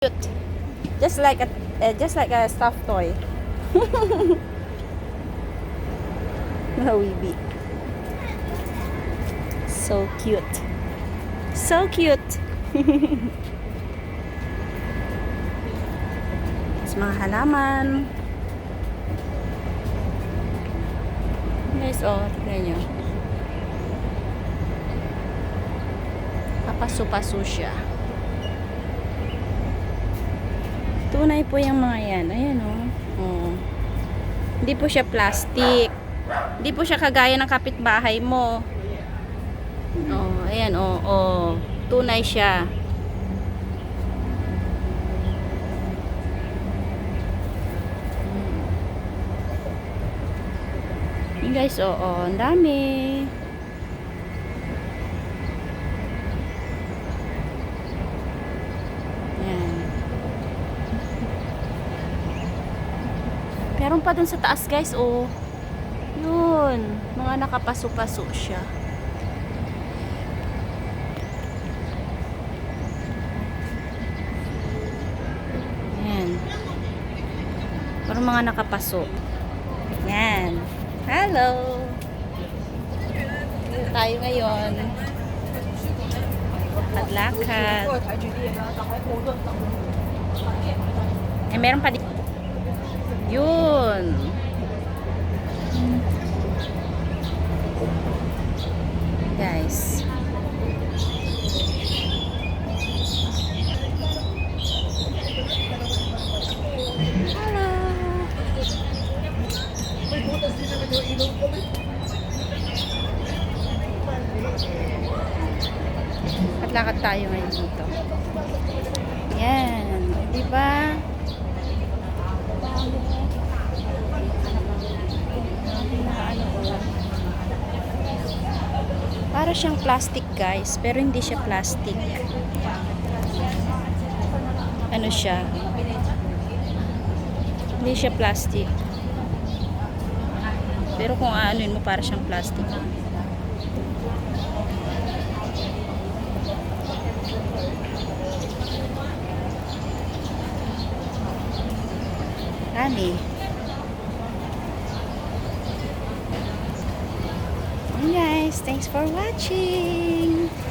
Cute. Just like a uh, just like a stuffed toy. Mawibi. So cute. So cute. Sa mga halaman. Guys, oh, tignan nyo. Papaso-paso siya. Tunay po yung mga yan. Ayan, oh. oh. Hindi po siya plastic. Hindi po siya kagaya ng kapitbahay mo. Oh, ayan, oh, oh. Tunay siya. Yun guys, oo, oh, ang dami. Yan. Meron pa dun sa taas guys, oh. Yun, mga nakapaso-paso siya. Yan. Parang mga nakapaso. Yan. Hello! Dito tayo ngayon. Paglakad. Eh, meron pa di. Yun. Guys. Hello. At lakad tayo ngayon dito. Yan. Di ba? Ano, oh. Para siyang plastic guys, pero hindi siya plastic. Ano siya? Hindi siya plastic. Pero kung aanuin mo, para siyang plastic. Dami. And guys, thanks for watching.